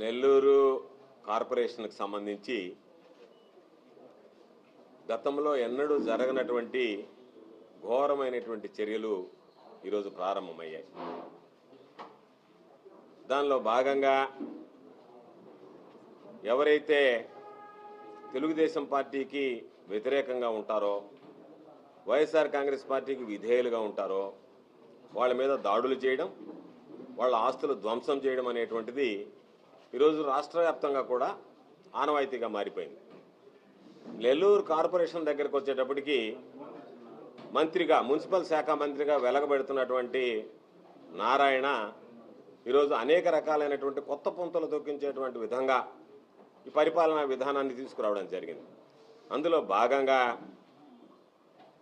నెల్లూరు కార్పొరేషన్కి సంబంధించి గతంలో ఎన్నడూ జరగనటువంటి ఘోరమైనటువంటి చర్యలు ఈరోజు ప్రారంభమయ్యాయి. దానిలో భాగంగా ఎవరైతే తెలుగుదేశం పార్టీకి వ్యతిరేకంగా ఉంటారో వైఎస్ఆర్ కాంగ్రెస్ పార్టీకి విధేయులుగా ఉంటారో వాళ్ళ మీద దాడులు చేయడం వాళ్ళ ఆస్తులు ధ్వంసం చేయడం అనేటువంటిది ఈరోజు రాష్ట్ర వ్యాప్తంగా కూడా ఆనవాయితీగా మారిపోయింది. నెల్లూరు కార్పొరేషన్ దగ్గరకు వచ్చేటప్పటికి మంత్రిగా మున్సిపల్ శాఖ మంత్రిగా వెలగబెడుతున్నటువంటి నారాయణ ఈరోజు అనేక రకాలైనటువంటి కొత్త పుంతలు దొక్కించేటువంటి విధంగా ఈ పరిపాలనా విధానాన్ని తీసుకురావడం జరిగింది. అందులో భాగంగా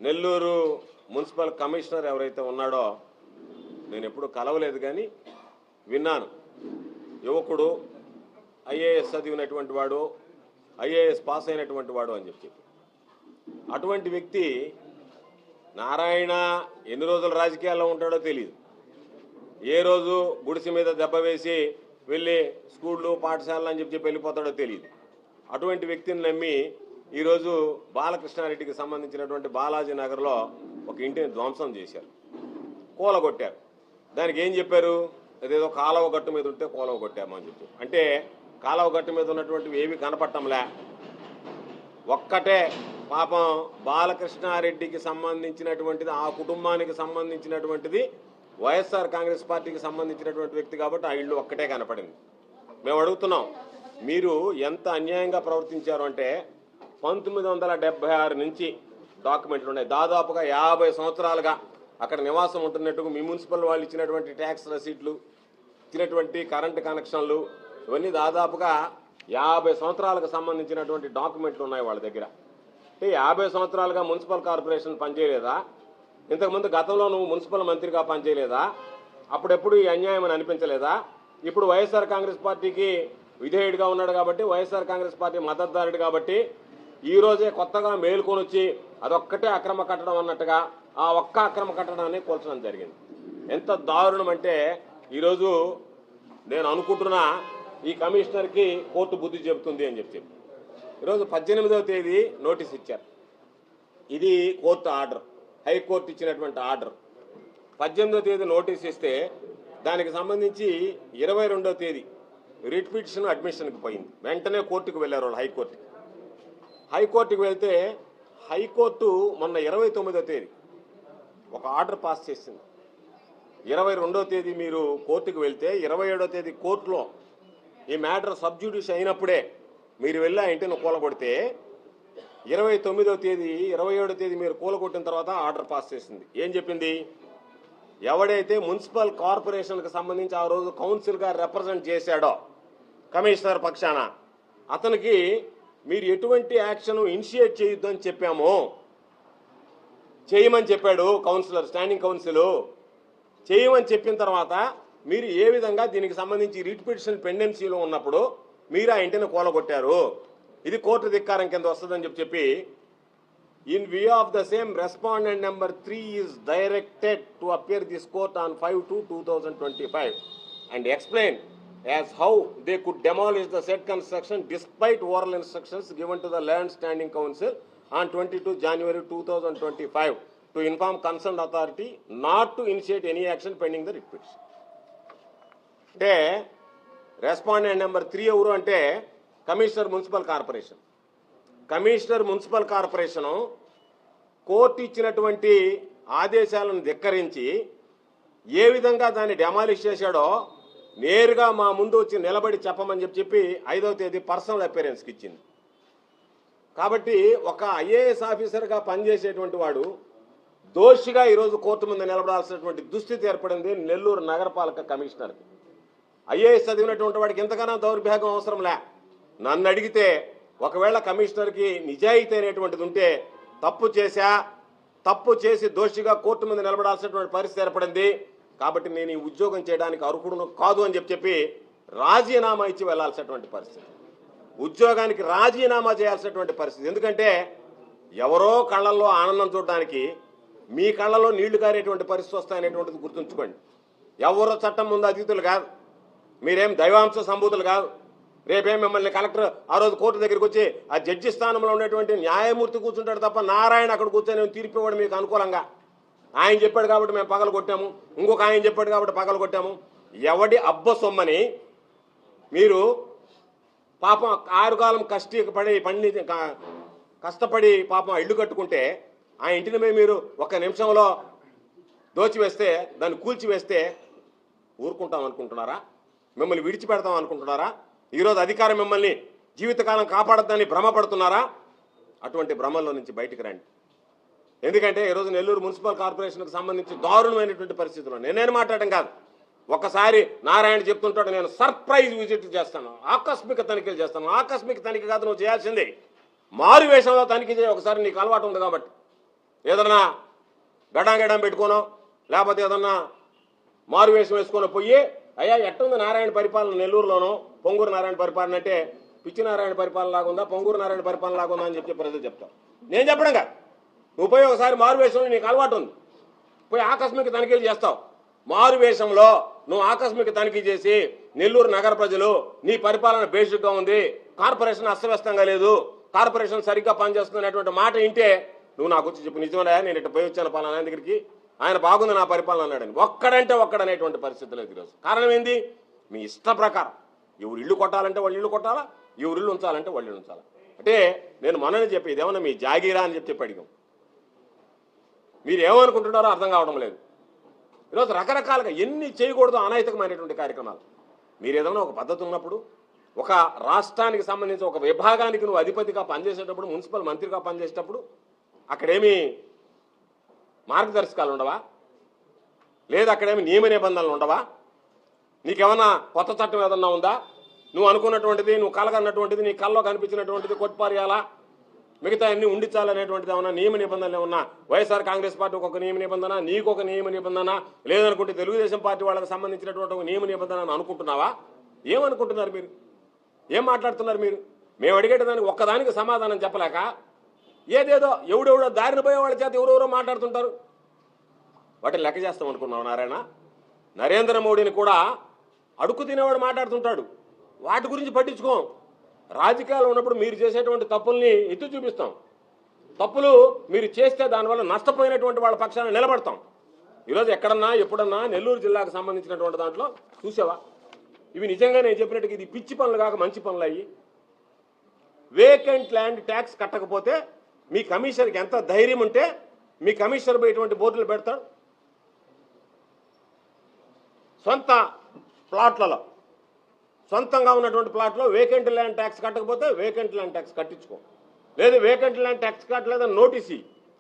నెల్లూరు మున్సిపల్ కమిషనర్ ఎవరైతే ఉన్నాడో నేను ఎప్పుడు కలవలేదు కానీ విన్నాను. యువకుడు ఐఏఎస్ చదివినటువంటి వాడు ఐఏఎస్ పాస్ అయినటువంటి వాడు అని చెప్పి అటువంటి వ్యక్తి నారాయణ ఎన్ని రోజులు రాజకీయాల్లో ఉంటాడో తెలియదు ఏ రోజు గుడిసె మీద దెబ్బ వేసి వెళ్ళి స్కూళ్ళు పాఠశాలలు అని చెప్పి వెళ్ళిపోతాడో తెలియదు అటువంటి వ్యక్తిని నమ్మి ఈరోజు బాలకృష్ణారెడ్డికి సంబంధించినటువంటి బాలాజీ నగర్లో ఒక ఇంటిని ధ్వంసం చేశారు. కూలగొట్టారు. దానికి ఏం చెప్పారు? అదేదో కాలువ గట్టు మీద ఉంటే కూలవ కొట్టామని చెప్పి. అంటే కాలువ గట్టు మీద ఉన్నటువంటివి ఏవి కనపట్టంలే ఒక్కటే పాపం బాలకృష్ణారెడ్డికి సంబంధించినటువంటిది ఆ కుటుంబానికి సంబంధించినటువంటిది వైఎస్ఆర్ కాంగ్రెస్ పార్టీకి సంబంధించినటువంటి వ్యక్తి కాబట్టి ఆ ఇల్లు ఒక్కటే కనపడింది. మేము అడుగుతున్నాం మీరు ఎంత అన్యాయంగా ప్రవర్తించారు అంటే పంతొమ్మిది వందల డెబ్బై ఆరు నుంచి డాక్యుమెంట్లు ఉన్నాయి. దాదాపుగా యాభై సంవత్సరాలుగా అక్కడ నివాసం ఉంటున్నట్టుగా మీ మున్సిపల్ వాళ్ళు ఇచ్చినటువంటి ట్యాక్స్ రసీట్లు ఇచ్చినటువంటి కరెంటు కనెక్షన్లు ఇవన్నీ దాదాపుగా యాభై సంవత్సరాలకు సంబంధించినటువంటి డాక్యుమెంట్లు ఉన్నాయి వాళ్ళ దగ్గర. అంటే యాభై సంవత్సరాలుగా మున్సిపల్ కార్పొరేషన్ పనిచేయలేదా? ఇంతకుముందు గతంలో నువ్వు మున్సిపల్ మంత్రిగా పనిచేయలేదా? అప్పుడెప్పుడు ఈ అన్యాయం అని అనిపించలేదా? ఇప్పుడు వైఎస్ఆర్ కాంగ్రెస్ పార్టీకి విధేయుడిగా ఉన్నాడు కాబట్టి వైఎస్ఆర్ కాంగ్రెస్ పార్టీ మద్దతుదారుడు కాబట్టి ఈ రోజే కొత్తగా మేలుకొని వచ్చి అదొక్కటే అక్రమ కట్టడం అన్నట్టుగా ఆ ఒక్క అక్రమ కట్టడాన్ని కూల్చడం జరిగింది. ఎంత దారుణం అంటే ఈరోజు నేను అనుకుంటున్నా ఈ కమిషనర్కి కోర్టు బుద్ధి చెబుతుంది అని చెప్పి ఈరోజు పద్దెనిమిదవ తేదీ నోటీస్ ఇచ్చారు. ఇది కోర్టు ఆర్డర్ హైకోర్టు ఇచ్చినటువంటి ఆర్డర్. పద్దెనిమిదో తేదీ నోటీస్ ఇస్తే దానికి సంబంధించి ఇరవై రెండవ తేదీ రిట్ పిటిషన్ అడ్మిషన్కి పోయింది. వెంటనే కోర్టుకు వెళ్ళారు వాళ్ళు హైకోర్టుకి. హైకోర్టుకి వెళ్తే హైకోర్టు మొన్న ఇరవై తొమ్మిదో తేదీ ఒక ఆర్డర్ పాస్ చేసింది. ఇరవై రెండో తేదీ మీరు కోర్టుకు వెళ్తే ఇరవై ఏడో తేదీ కోర్టులో ఈ మ్యాటర్ సబ్జ్యూడిష్ అయినప్పుడే మీరు వెళ్ళి ఆ ఇంటిని కూలగొడితే ఇరవై తొమ్మిదో తేదీ ఇరవై ఏడో తేదీ మీరు కూలగొట్టిన తర్వాత ఆర్డర్ పాస్ చేసింది. ఏం చెప్పింది? ఎవడైతే మున్సిపల్ కార్పొరేషన్కి సంబంధించి ఆ రోజు కౌన్సిల్గా రిప్రజెంట్ చేశాడో కమిషనర్ పక్షాన అతనికి మీరు ఎటువంటి యాక్షన్ ఇనిషియేట్ చేయొద్దు అని చెప్పాము చేయమని చెప్పాడు కౌన్సిలర్ స్టాండింగ్ కౌన్సిల్. చేయమని చెప్పిన తర్వాత మీరు ఏ విధంగా దీనికి సంబంధించి రిట్ పిటిషన్ పెండెన్సీలో ఉన్నప్పుడు మీరు ఆ ఇంటిని కూలగొట్టారు? ఇది కోర్టు ధిక్కారం కింద వస్తుందని చెప్పి చెప్పి in view of the same respondent number three is directed to appear this court on five two two thousand twenty five and explain as how they could demolish the set construction despite oral instructions given to the land standing council on twenty two January two thousand twenty five to inform concern authority not to initiate any action pending the writ petition అంటే respondent number three ఎవరు అంటే commissioner municipal corporation commissioner municipal corporation court ఇచ్చినటువంటి ఆదేశాలను ధిక్కరించి ఏ విధంగా దాన్ని demolish చేశాడో నేరుగా మా ముందు వచ్చి నిలబడి చెప్పమని చెప్పి చెప్పి ఐదవ తేదీ పర్సనల్ అపీరెన్స్కి ఇచ్చింది. కాబట్టి ఒక ఐఏఎస్ ఆఫీసర్గా పనిచేసేటువంటి వాడు దోషిగా ఈరోజు కోర్టు ముందు నిలబడాల్సినటువంటి దుస్థితి ఏర్పడింది నెల్లూరు నగరపాలక కమిషనర్కి. ఐఏఎస్ చదివినటువంటి వాడికి ఎంతగానో దౌర్భాగ్యం అవసరం లే. నన్ను అడిగితే ఒకవేళ కమిషనర్కి నిజాయితీ అనేటువంటిది ఉంటే తప్పు చేశా తప్పు చేసి దోషిగా కోర్టు మీద నిలబడాల్సినటువంటి పరిస్థితి ఏర్పడింది. కాబట్టి నేను ఈ ఉద్యోగం చేయడానికి అర్హుడును కాదు అని చెప్పి చెప్పి రాజీనామా ఇచ్చి వెళ్ళాల్సినటువంటి పరిస్థితి. ఉద్యోగానికి రాజీనామా చేయాల్సినటువంటి పరిస్థితి. ఎందుకంటే ఎవరో కళ్ళల్లో ఆనందం చూడడానికి మీ కళ్ళలో నీళ్ళు కారేటువంటి పరిస్థితి వస్తాయనేటువంటిది గుర్తుంచుకోండి. ఎవరో చట్టం ముందు అతిథులు కాదు. మీరేం దైవాంశ సంభూతులు కాదు. రేపే మిమ్మల్ని కలెక్టర్ ఆ రోజు కోర్టు దగ్గరికి వచ్చి ఆ జడ్జి స్థానంలో ఉన్నటువంటి న్యాయమూర్తి కూర్చుంటాడు తప్ప నారాయణ అక్కడ కూర్చొని తీర్పు ఇవ్వడం మీకు అనుకూలంగా? ఆయన చెప్పాడు కాబట్టి మేము పగలు కొట్టాము. ఇంకొక ఆయన చెప్పాడు కాబట్టి పగలు కొట్టాము. ఎవడి అబ్బ సొమ్మని మీరు పాపం ఆరుకాలం కష్టపడి పండి కష్టపడి పాపం ఇల్లు కట్టుకుంటే ఆ ఇంటిని మీరు ఒక నిమిషంలో దోచివేస్తే దాన్ని కూల్చివేస్తే ఊరుకుంటాం అనుకుంటున్నారా? మిమ్మల్ని విడిచిపెడతాం అనుకుంటున్నారా? ఈరోజు అధికారం మిమ్మల్ని జీవితకాలం కాపాడద్దని భ్రమపడుతున్నారా? అటువంటి భ్రమల్లో నుంచి బయటికి రండి. ఎందుకంటే ఈరోజు నెల్లూరు మున్సిపల్ కార్పొరేషన్కి సంబంధించి దారుణమైనటువంటి పరిస్థితులు నేనేం మాట్లాడటం కాదు. ఒకసారి నారాయణ చెప్తుంటాడు నేను సర్ప్రైజ్ విజిట్ చేస్తాను. ఆకస్మిక తనిఖీలు చేస్తాను. ఆకస్మిక తనిఖీ కాదు నువ్వు చేయాల్సింది. మారు వేషంలో తనిఖీ చేయ ఒకసారి నీకు అలవాటు ఉంది కాబట్టి. ఏదన్నా గడాంగడం పెట్టుకోనో లేకపోతే ఏదన్నా మారు వేషం వేసుకొని పోయి అయ్యా ఎట్టుంది నారాయణ పరిపాలన నెల్లూరులోనో? పొంగూరు నారాయణ పరిపాలన అంటే పిచ్చి నారాయణ పరిపాలన లాగా ఉందా పొంగూరు నారాయణ పరిపాలన లాగుందా అని చెప్పి ప్రజలు చెప్తాం నేను చెప్పడం కాదు. నువ్వు పోయి ఒకసారి మారు వేషంలో నీకు అలవాటు ఉంది. పోయి ఆకస్మిక తనిఖీలు చేస్తావు. మారు వేషంలో నువ్వు ఆకస్మిక తనిఖీ చేసి నెల్లూరు నగర ప్రజలు నీ పరిపాలన బేసిక్గా ఉంది. కార్పొరేషన్ అస్తవ్యస్తంగా లేదు. కార్పొరేషన్ సరిగ్గా పనిచేస్తున్నటువంటి మాట వింటే నువ్వు నాకు వచ్చి చెప్పు నిజమన్నా నేను ఇట్లా పోయి వచ్చాను పలానా దగ్గరికి. ఆయన బాగుంది నా పరిపాలన అన్నాడని. ఒక్కడంటే ఒక్కడనేటువంటి పరిస్థితి లేదు ఈరోజు. కారణం ఏంది? మీ ఇష్ట ప్రకారం. ఎవరు ఇల్లు కొట్టాలంటే వాళ్ళు ఇల్లు కొట్టాలా? ఎవరు ఇల్లు ఉంచాలంటే వాళ్ళు ఇల్లు ఉంచాలా? అంటే నేను మనని చెప్పి ఇదేమన్నా మీ జాగీరా అని చెప్పి చెప్పి అడిగాం మీరు ఏమనుకుంటున్నారో అర్థం కావడం లేదు. ఈరోజు రకరకాలుగా ఎన్ని చేయకూడదు అనైతికమైనటువంటి కార్యక్రమాలు. మీరు ఏదైనా ఒక పద్ధతి ఉన్నప్పుడు ఒక రాష్ట్రానికి సంబంధించి ఒక విభాగానికి నువ్వు అధిపతిగా పనిచేసేటప్పుడు మున్సిపల్ మంత్రిగా పనిచేసేటప్పుడు అక్కడేమి మార్గదర్శకాలు ఉండవా? లేదా అక్కడేమి నియమ నిబంధనలు ఉండవా? నీకేమన్నా కొత్త చట్టం ఏదన్నా ఉందా? నువ్వు అనుకున్నటువంటిది నువ్వు కలగన్నటువంటిది నీ కల్లో కనిపించినటువంటిది కొట్టిపారేయాలా? మిగతా అన్ని ఉండించాలనేటువంటిది ఏమన్నా నియమ నిబంధనలు ఏమన్నా? వైఎస్ఆర్ కాంగ్రెస్ పార్టీకి ఒక నియమ నిబంధన నీకు ఒక నియమ నిబంధన లేదనుకుంటే తెలుగుదేశం పార్టీ వాళ్ళకి సంబంధించినటువంటి ఒక నియమ నిబంధన అని అనుకుంటున్నావా? ఏమనుకుంటున్నారు మీరు? ఏం మాట్లాడుతున్నారు మీరు? మేము అడిగేటదానికి ఒక్కదానికి సమాధానం చెప్పలేక ఏదేదో ఎవడెవడో దారిన పోయే వాళ్ళ చేత ఎవరెవరో మాట్లాడుతుంటారు. వాటిని లెక్క చేస్తాం అనుకున్నావు నారాయణ. నరేంద్ర మోడీని కూడా అడుక్కు తినేవాడు మాట్లాడుతుంటాడు. వాటి గురించి పట్టించుకోం. రాజకీయాలు ఉన్నప్పుడు మీరు చేసేటువంటి తప్పుల్ని ఎత్తి చూపిస్తాం. తప్పులు మీరు చేస్తే దానివల్ల నష్టపోయినటువంటి వాళ్ళ పక్షాన నిలబడతాం. ఈరోజు ఎక్కడన్నా ఎప్పుడన్నా నెల్లూరు జిల్లాకు సంబంధించినటువంటి దాంట్లో చూసావా? ఇవి నిజంగా నేను చెప్పినట్టుగా ఇది పిచ్చి పనులు కాక మంచి పనులు అయ్యి. వేకెంట్ ల్యాండ్ ట్యాక్స్ కట్టకపోతే మీ కమిషనర్కి ఎంత ధైర్యం ఉంటే మీ కమిషనర్ ఇటువంటి బోర్డులు పెడతాడు? సొంత ప్లాట్లలో. సొంతంగా ఉన్నటువంటి ప్లాట్లో వేకెంట్ ల్యాండ్ ట్యాక్స్ కట్టకపోతే వేకెంట్ ల్యాండ్ ట్యాక్స్ కట్టించుకో. లేదు వేకెంట్ ల్యాండ్ ట్యాక్స్ కట్టలేదని నోటీస్?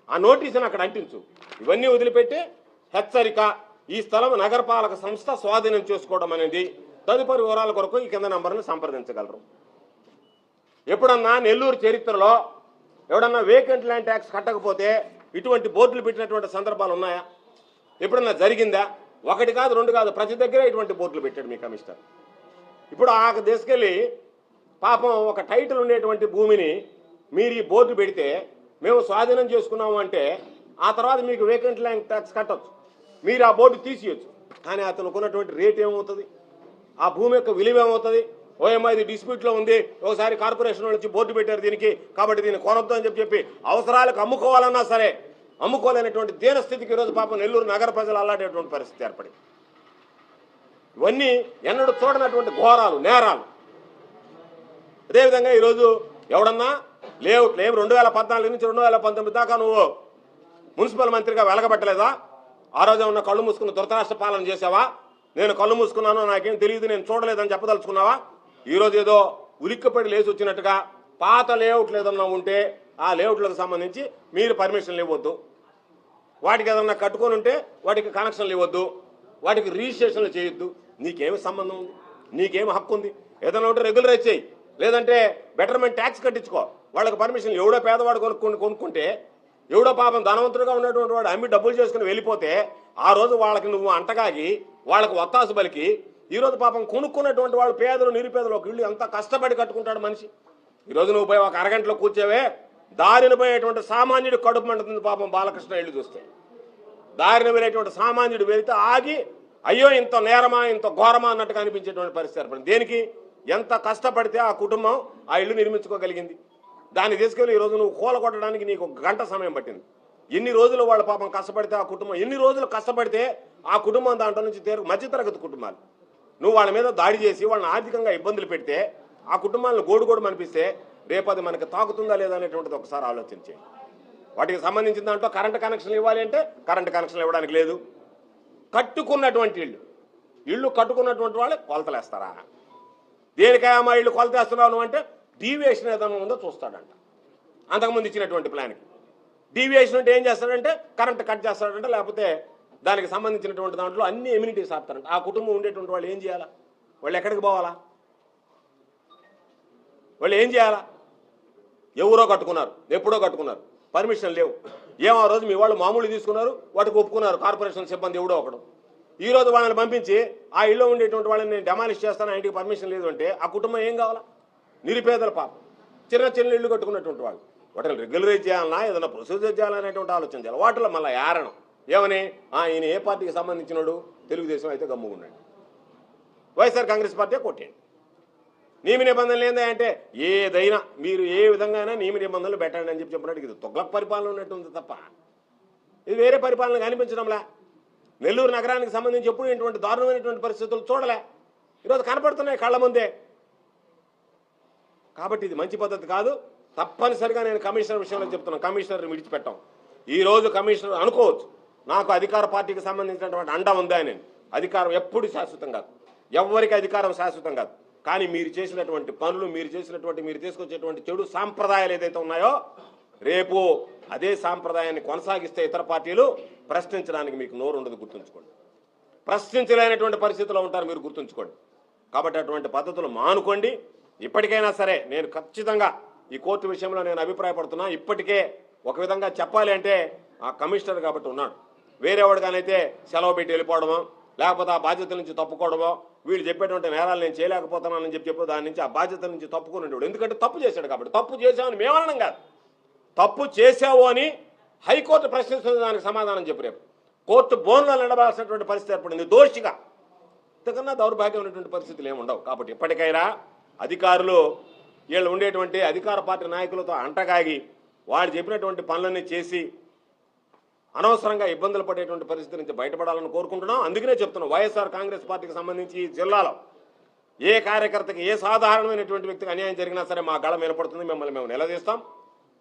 ఆ నోటీసుని అక్కడ అంటించు. ఇవన్నీ వదిలిపెట్టి హెచ్చరిక ఈ స్థలం నగరపాలక సంస్థ స్వాధీనం చేసుకోవడం అనేది తదుపరి వివరాల కొరకు ఈ కింద నంబర్ని సంప్రదించగలరు. ఎప్పుడన్నా నెల్లూరు చరిత్రలో ఎవడన్నా వేకెంట్ ల్యాండ్ ట్యాక్స్ కట్టకపోతే ఇటువంటి బోర్డులు పెట్టినటువంటి సందర్భాలు ఉన్నాయా? ఎప్పుడన్నా జరిగిందా? ఒకటి కాదు రెండు కాదు ప్రతి దగ్గర ఇటువంటి బోర్డులు పెట్టాడు మీ కమిషనర్. ఇప్పుడు ఆ తీసుకెళ్ళి పాపం ఒక టైటిల్ ఉండేటువంటి భూమిని మీరు ఈ బోర్డు పెడితే మేము స్వాధీనం చేసుకున్నాము అంటే ఆ తర్వాత మీకు వేకెంట్ ల్యాండ్ ట్యాక్స్ కట్టొచ్చు. మీరు ఆ బోర్డు తీసేయచ్చు. కానీ అతను కొన్నటువంటి రేట్ ఏమవుతుంది? ఆ భూమి యొక్క విలువ ఏమవుతుంది? ఓఎంఐ ఇది డిస్ప్యూట్లో ఉంది. ఒకసారి కార్పొరేషన్ నుంచి బోర్డు పెట్టారు దీనికి. కాబట్టి దీన్ని కొనొద్దు అని చెప్పి చెప్పి అవసరాలకు అమ్ముకోవాలన్నా సరే అమ్ముకోలేనటువంటి దీనస్థితికి ఈరోజు పాపం నెల్లూరు నగర ప్రజలు అల్లాడేటువంటి పరిస్థితి ఏర్పడి ఇవన్నీ ఎన్నడూ చూడనటువంటి ఘోరాలు నేరాలు. అదేవిధంగా ఈరోజు ఎవడన్నా లేవు లేవు రెండు వేల పద్నాలుగు నుంచి రెండు వేల పంతొమ్మిది దాకా నువ్వు మున్సిపల్ మంత్రిగా వెలగబట్టలేదా? ఆ రోజు ఉన్న కళ్ళు మూసుకుని దురతరాష్ట్ర పాలన చేసావా? నేను కళ్ళు మూసుకున్నాను నాకేం తెలియదు నేను చూడలేదని చెప్పదలుచుకున్నావా? ఈరోజు ఏదో ఉలిక్కపడి లేచి వచ్చినట్టుగా పాత లేఅవుట్లు ఏదన్నా ఉంటే ఆ లేఅవుట్లకు సంబంధించి మీరు పర్మిషన్లు ఇవ్వద్దు. వాటికి ఏదన్నా కట్టుకొని ఉంటే వాటికి కనెక్షన్లు ఇవ్వద్దు. వాటికి రిజిస్ట్రేషన్లు చేయొద్దు. నీకేమి సంబంధం ఉంది? నీకేమి హక్కు ఉంది? ఏదైనా ఉంటే రెగ్యులరైజ్ చేయి. లేదంటే బెటర్మెంట్ ట్యాక్స్ కట్టించుకో. వాళ్ళకి పర్మిషన్ ఎవడో పేదవాడు కొనుక్కొని కొనుక్కుంటే ఎవడో పాపం ధనవంతుడుగా ఉన్నటువంటి వాడు అమ్మి డబ్బులు చేసుకుని వెళ్ళిపోతే ఆ రోజు వాళ్ళకి నువ్వు అంటగాగి వాళ్ళకి ఒత్తాసు బలికి ఈరోజు పాపం కొనుక్కున్నటువంటి వాళ్ళు పేదలు నిరుపేదలు ఒక ఇల్లు ఎంత కష్టపడి కట్టుకుంటాడు మనిషి. ఈరోజు నువ్వు పోయి ఒక అరగంటలో కూర్చోవే దారిన పోయేటువంటి సామాన్యుడు కడుపు మండుతుంది పాపం బాలకృష్ణ ఇల్లు చూస్తే. దారిన వెళ్ళేటువంటి సామాన్యుడు వెళితే ఆగి అయ్యో ఇంత నేరమా ఇంత ఘోరమా అన్నట్టుగా అనిపించేటువంటి పరిస్థితి ఏర్పడింది. దేనికి? ఎంత కష్టపడితే ఆ కుటుంబం ఆ ఇల్లు నిర్మించుకోగలిగింది. దాన్ని తీసుకెళ్ళి ఈరోజు నువ్వు కూల కొట్టడానికి నీకు ఒక గంట సమయం పట్టింది. ఎన్ని రోజులు వాళ్ళ పాపం కష్టపడితే ఆ కుటుంబం ఎన్ని రోజులు కష్టపడితే ఆ కుటుంబం దాంట్లో నుంచి తేరు మధ్యతరగతి కుటుంబాలు. నువ్వు వాళ్ళ మీద దాడి చేసి వాళ్ళని ఆర్థికంగా ఇబ్బందులు పెడితే ఆ కుటుంబాలను గోడుగోడు అనిపిస్తే రేపు అది మనకి తాకుతుందా లేదా అనేటువంటిది ఒకసారి ఆలోచించే. వాటికి సంబంధించిన దాంట్లో కరెంటు కనెక్షన్లు ఇవ్వాలి అంటే కరెంటు కనెక్షన్లు ఇవ్వడానికి లేదు. కట్టుకున్నటువంటి ఇల్లు ఇల్లు కట్టుకున్నటువంటి వాళ్ళు కొలతలేస్తారా? దేనికైనా ఇళ్ళు ఇల్లు కొలతేస్తున్నావు అంటే డీవియేషన్ ఏదైనా ఉందో చూస్తాడంట. అంతకుముందు ఇచ్చినటువంటి ప్లాన్కి డీవియేషన్ అంటే ఏం చేస్తాడంటే కరెంట్ కట్ చేస్తాడంటే లేకపోతే దానికి సంబంధించినటువంటి దాంట్లో అన్ని ఎమ్యూనిటీస్ ఆపుతారంట. ఆ కుటుంబం ఉండేటువంటి వాళ్ళు ఏం చేయాలా? వాళ్ళు ఎక్కడికి పోవాలా? వాళ్ళు ఏం చేయాలా? ఎవరో కట్టుకున్నారు ఎప్పుడో కట్టుకున్నారు. పర్మిషన్ లేవు. ఏం ఆ రోజు మీ వాళ్ళు మామూలు తీసుకున్నారు వాటికి ఒప్పుకున్నారు. కార్పొరేషన్ సిబ్బంది ఎవడో ఒకడు. ఈ రోజు వాళ్ళని పంపించి ఆ ఇల్లు ఉండేటువంటి వాళ్ళని నేను డెమాలిష్ చేస్తాను ఆ ఇంటికి పర్మిషన్ లేదు అంటే ఆ కుటుంబం ఏం కావాలా? నిరుపేదల పాప. చిన్న చిన్న ఇల్లు కట్టుకున్నటువంటి వాళ్ళు. వాటిని రెగ్యులరైజ్ చేయాలన్నా ఏదైనా ప్రొసీజర్ చేయాలనేటువంటి ఆలోచన చేయాలి. వాటిలో మళ్ళీ ఏరణం ఏమని? ఆయన ఏ పార్టీకి సంబంధించినోడు? తెలుగుదేశం అయితే గమ్ముకున్నాడు వైఎస్ఆర్ కాంగ్రెస్ పార్టీ కొట్టేయండి. నియమ నిబంధనలు ఏందా అంటే ఏదైనా మీరు ఏ విధంగా అయినా నియమ నిబంధనలు పెట్టండి అని చెప్పి చెప్పినట్టు ఇది తొగ్లక్ పరిపాలన ఉన్నట్టు ఉంది తప్ప. ఇది వేరే పరిపాలన కనిపించడంలా నెల్లూరు నగరానికి సంబంధించి ఎప్పుడు ఇటువంటి దారుణమైనటువంటి పరిస్థితులు చూడలే. ఈరోజు కనపడుతున్నాయి కళ్ళ ముందే. కాబట్టి ఇది మంచి పద్ధతి కాదు. తప్పనిసరిగా నేను కమిషనర్ విషయంలో చెప్తున్నాను. కమిషనర్ని విడిచిపెట్టాం. ఈరోజు కమిషనర్ అనుకోవచ్చు. నాకు అధికార పార్టీకి సంబంధించినటువంటి అండ ఉందా నేను అధికారం ఎప్పుడు శాశ్వతం కాదు. ఎవరికి అధికారం శాశ్వతం కాదు. కానీ మీరు చేసినటువంటి పనులు మీరు చేసినటువంటి మీరు తీసుకొచ్చేటువంటి చెడు సాంప్రదాయాలు ఏదైతే ఉన్నాయో రేపు అదే సాంప్రదాయాన్ని కొనసాగిస్తే ఇతర పార్టీలు ప్రశ్నించడానికి మీకు నోరు ఉండదు గుర్తుంచుకోండి. ప్రశ్నించలేనటువంటి పరిస్థితిలో ఉంటారు మీరు గుర్తుంచుకోండి. కాబట్టి అటువంటి పద్ధతులు మానుకోండి. ఇప్పటికైనా సరే నేను ఖచ్చితంగా ఈ కోర్టు విషయంలో నేను అభిప్రాయపడుతున్నా. ఇప్పటికే ఒక విధంగా చెప్పాలి అంటే ఆ కమిషనర్ కాబట్టి ఉన్నాడు. వేరేవాడికనైతే సెలవు పెట్టి వెళ్ళిపోవడమో లేకపోతే ఆ బాధ్యత నుంచి తప్పుకోవడమో వీళ్ళు చెప్పేటువంటి నేరాలు నేను చేయలేకపోతున్నానని చెప్పి చెప్పి దాని నుంచి ఆ బాధ్యత నుంచి తప్పుకునేవాడు ఎందుకంటే తప్పు చేశాడు కాబట్టి. తప్పు చేశామని మేమనడం కాదు. తప్పు చేశావు అని హైకోర్టు ప్రశ్నిస్తున్న దానికి సమాధానం చెప్పు రేపు. కోర్టు బోన్లో నిలబాల్సినటువంటి పరిస్థితి ఏర్పడింది. దోషిగా. ఇంతకన్నా దౌర్భాగ్యం ఉన్నటువంటి పరిస్థితులు ఏమి ఉండవు. కాబట్టి ఇప్పటికైనా అధికారులు వీళ్ళు ఉండేటువంటి అధికార పార్టీ నాయకులతో అంటగాగి వాళ్ళు చెప్పినటువంటి పనులన్నీ చేసి అనవసరంగా ఇబ్బందులు పడేటువంటి పరిస్థితి నుంచి బయటపడాలని కోరుకుంటున్నాం. అందుకనే చెప్తున్నాం వైఎస్ఆర్ కాంగ్రెస్ పార్టీకి సంబంధించి జిల్లాలో ఏ కార్యకర్తకి ఏ సాధారణమైనటువంటి వ్యక్తికి అన్యాయం జరిగినా సరే మా గళం వినపడుతుంది మిమ్మల్ని మేము నిలదీస్తాం.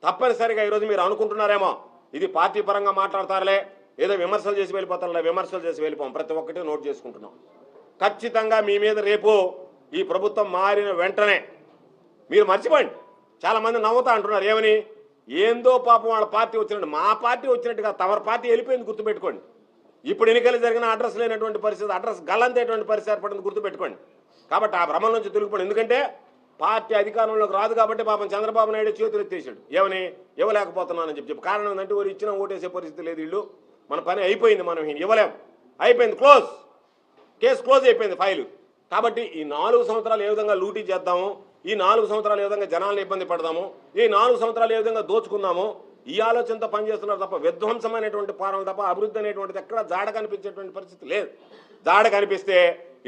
తప్పనిసరిగా ఈరోజు మీరు అనుకుంటున్నారేమో ఇది పార్టీ పరంగా మాట్లాడతారులే ఏదో విమర్శలు చేసి వెళ్ళిపోతారులే విమర్శలు చేసి వెళ్ళిపోం. ప్రతి ఒక్కటి నోట్ చేసుకుంటున్నాం. ఖచ్చితంగా మీ మీద రేపు ఈ ప్రభుత్వం మారిన వెంటనే మీరు మర్చిపోండి. చాలామంది నవ్వుతా అంటున్నారు ఏమని? ఏందో పాపం వాళ్ళ పార్టీ వచ్చినట్టు మా పార్టీ వచ్చినట్టుగా తమరి పార్టీ వెళ్ళిపోయింది గుర్తుపెట్టుకోండి. ఇప్పుడు ఎన్నికలు జరిగిన అడ్రస్ లేనటువంటి పరిస్థితి అడ్రస్ గల్లంతేటువంటి పరిస్థితి ఏర్పడింది గుర్తుపెట్టుకోండి. కాబట్టి ఆ భ్రమం నుంచి తొలగిపోండి. ఎందుకంటే పార్టీ అధికారంలోకి రాదు కాబట్టి పాపం చంద్రబాబు నాయుడు చేతులు ఎత్తేసాడు. ఏమని? ఇవ్వలేకపోతున్నానని చెప్పి చెప్పి. కారణం ఏంటంటే వారు ఇచ్చిన ఓటేసే పరిస్థితి లేదు వీళ్ళు. మన పని అయిపోయింది మనం ఇవ్వలేం. అయిపోయింది క్లోజ్. కేసు క్లోజ్ అయిపోయింది ఫైలు. కాబట్టి ఈ నాలుగు సంవత్సరాలు ఏ విధంగా లూటీ చేద్దాము? ఈ నాలుగు సంవత్సరాలు ఏ విధంగా జనాలను ఇబ్బంది పడదాము ఈ నాలుగు సంవత్సరాలు ఏ విధంగా దోచుకుందాము ఈ ఆలోచనతో పనిచేస్తున్నారు తప్ప విధ్వంసమైనటువంటి పాలన తప్ప అభివృద్ధి అనేటువంటిది ఎక్కడ జాడ కనిపించేటువంటి పరిస్థితి లేదు. జాడ కనిపిస్తే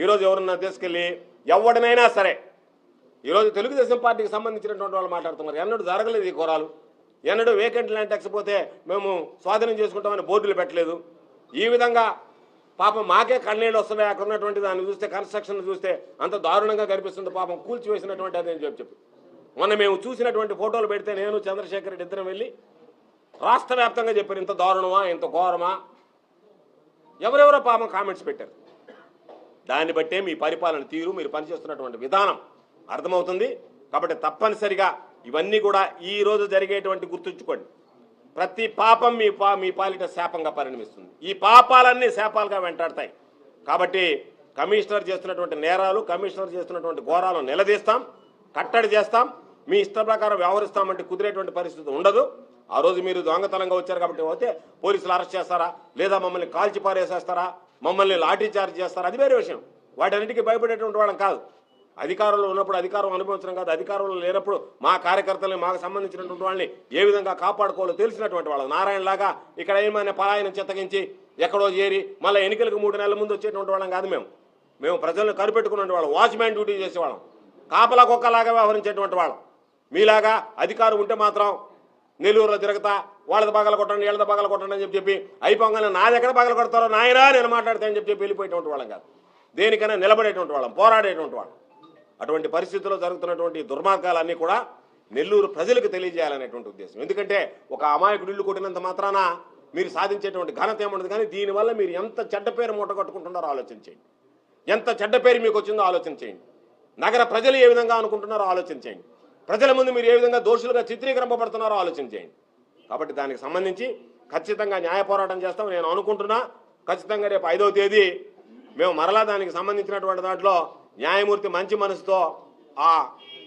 ఈరోజు ఎవరన్నా తీసుకెళ్ళి ఎవడనైనా సరే ఈరోజు తెలుగుదేశం పార్టీకి సంబంధించినటువంటి వాళ్ళు మాట్లాడుతున్నారు. ఎన్నడూ జరగలేదు ఈ ఘోరాలు. ఎన్నడూ వేకెంట్ ల్యాండ్ టెక్స్ పోతే మేము స్వాధీనం చేసుకుంటామని బోర్డులు పెట్టలేదు. ఈ విధంగా పాపం మాకే కన్నీళ్ళు వస్తున్నాయి. అక్కడ ఉన్నటువంటి దాన్ని చూస్తే కన్స్ట్రక్షన్ చూస్తే అంత దారుణంగా కనిపిస్తుంది. పాపం కూల్చివేసినటువంటి అది అని చెప్పి చెప్పి. మొన్న మేము చూసినటువంటి ఫోటోలు పెడితే నేను చంద్రశేఖర్ రెడ్డి ఇద్దరం వెళ్ళి రాష్ట్ర వ్యాప్తంగా చెప్పారు ఇంత దారుణమా ఇంత ఘోరమా? ఎవరెవరో పాపం కామెంట్స్ పెట్టారు. దాన్ని బట్టే మీ పరిపాలన తీరు మీరు పనిచేస్తున్నటువంటి విధానం అర్థమవుతుంది. కాబట్టి తప్పనిసరిగా ఇవన్నీ కూడా ఈ రోజు జరిగేటువంటి గుర్తుంచుకోండి. ప్రతి పాపం మీ పా మీ పాలిట శాపంగా పరిణమిస్తుంది. ఈ పాపాలన్నీ శాపాలుగా వెంటాడతాయి. కాబట్టి కమిషనర్ చేస్తున్నటువంటి నేరాలు కమిషనర్ చేస్తున్నటువంటి ఘోరాలు నిలదీస్తాం కట్టడి చేస్తాం మీ ఇష్ట ప్రకారం వ్యవహరిస్తామంటే కుదిరేటువంటి పరిస్థితి ఉండదు. ఆ రోజు మీరు దొంగతనంగా వచ్చారు కాబట్టి పోతే పోలీసులు అరెస్ట్ చేస్తారా? లేదా మమ్మల్ని కాల్చి పారేసేస్తారా? మమ్మల్ని లాఠీ చార్జ్ చేస్తారా? అది వేరే విషయం. వాటన్నిటికీ భయపడేటువంటి వాళ్ళం కాదు. అధికారంలో ఉన్నప్పుడు అధికారం అనుభవించడం కాదు అధికారంలో లేనప్పుడు మా కార్యకర్తల్ని మాకు సంబంధించినటువంటి వాళ్ళని ఏ విధంగా కాపాడుకోవాలో తెలిసినటువంటి వాళ్ళు. నారాయణ లాగా ఇక్కడ ఏమైనా పలాయనం చిత్తగించి ఎక్కడో చేరి మళ్ళీ ఎన్నికలకు మూడు నెలల ముందు వచ్చేటువంటి వాళ్ళం కాదు మేము. మేము ప్రజలను కనిపెట్టుకున్న వాళ్ళం వాచ్మ్యాన్ డ్యూటీ చేసేవాళ్ళం. కాపలా కుక్కలాగా వ్యవహరించేటువంటి వాళ్ళం. మీలాగా అధికారం ఉంటే మాత్రం నెల్లూరులో తిరగతా వాళ్ళది పగల కొట్టండి వీళ్ళది పగల కొట్టండి అని చెప్పి చెప్పి అయిపోగానే నా దగ్గర పగల కొడతారో నాయనా నేను మాట్లాడతాను అని చెప్పి చెప్పి వెళ్ళిపోయేటువంటి వాళ్ళం కాదు. దేనికైనా నిలబడేటువంటి వాళ్ళం పోరాడేటువంటి వాళ్ళం. అటువంటి పరిస్థితుల్లో జరుగుతున్నటువంటి దుర్మార్గాలన్నీ కూడా నెల్లూరు ప్రజలకు తెలియజేయాలనేటువంటి ఉద్దేశం. ఎందుకంటే ఒక అమాయకుడు ఇల్లు కొట్టినంత మాత్రాన మీరు సాధించేటువంటి ఘనత ఏముండదు కానీ దీనివల్ల మీరు ఎంత చెడ్డ పేరు మూట కట్టుకుంటున్నారో ఆలోచన చేయండి. ఎంత చెడ్డ పేరు మీకు వచ్చిందో ఆలోచన చేయండి. నగర ప్రజలు ఏ విధంగా అనుకుంటున్నారో ఆలోచన చేయండి. ప్రజల ముందు మీరు ఏ విధంగా దోషులుగా చిత్రీకరింపబడుతున్నారో ఆలోచన చేయండి. కాబట్టి దానికి సంబంధించి ఖచ్చితంగా న్యాయ పోరాటం చేస్తాం. నేను అనుకుంటున్నా ఖచ్చితంగా రేపు ఐదవ తేదీ మేము మరలా దానికి సంబంధించినటువంటి దాంట్లో న్యాయమూర్తి మంచి మనసుతో ఆ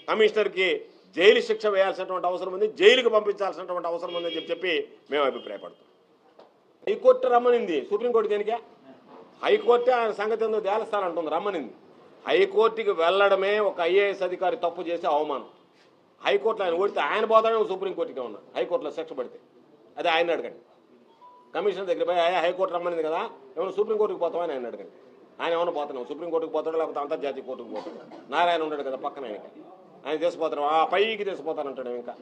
కమిషనర్కి జైలు శిక్ష వేయాల్సినటువంటి అవసరం ఉంది జైలుకి పంపించాల్సినటువంటి అవసరం ఉందని చెప్పి చెప్పి మేము అభిప్రాయపడుతున్నాం. హైకోర్టు రమ్మనింది. సుప్రీంకోర్టు దేనికే? హైకోర్టు ఆయన సంగతి ఏందో తేలుస్తానంటుంది రమ్మనింది. హైకోర్టుకి వెళ్ళడమే ఒక ఐఏఎస్ అధికారి తప్పు చేసే అవమానం. హైకోర్టులో ఆయన ఓడితే ఆయన పోతాడే సుప్రీంకోర్టుకే ఉన్నా. హైకోర్టులో శిక్ష పడితే. అదే ఆయన అడగండి. కమిషనర్ దగ్గర పోయి హైకోర్టు రమ్మనింది కదా ఏమైనా సుప్రీంకోర్టుకి పోతామని ఆయన అడగండి. ఆయన ఏమైనా పోతున్నాం సుప్రీంకోర్టుకు పోతాడు లేకపోతే అంతర్జాతీయ కోర్టుకు పోతాడు నారాయణ ఉన్నాడు కదా పక్కన ఆయనకి. ఆయన తీసుకుపోతాడు ఆ పైకి తీసుకుపోతానంటాడు ఇంకా.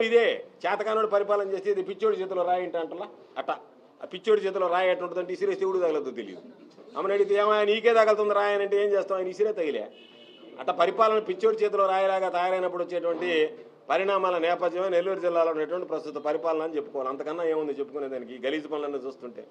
ఇదే చేతకానుడు పరిపాలన చేస్తే ఇది పిచ్చోడి చేతిలో రాయి అంటలా? అట్ట. ఆ పిచ్చోడి చేతిలో రాయి ఎట్టుంటుందంటే ఇసిరే శివుడు తగలదు తెలియదు. అమ్మని అడిగితే ఏమైనా నీకే తగలుతుంది రాయనంటే ఏం చేస్తాం ఆయన ఇసిరే తగిలే. అట్ట పరిపాలన పిచ్చోడి చేతిలో రాయిలాగా తయారైనప్పుడు వచ్చేటువంటి పరిణామాల నేపథ్యమే నెల్లూరు జిల్లాలో ఉన్నటువంటి ప్రస్తుత పరిపాలన అని చెప్పుకోవాలి. అంతకన్నా ఏముంది చెప్పుకునే దానికి గలీజు పనులన్నీ చూస్తుంటే.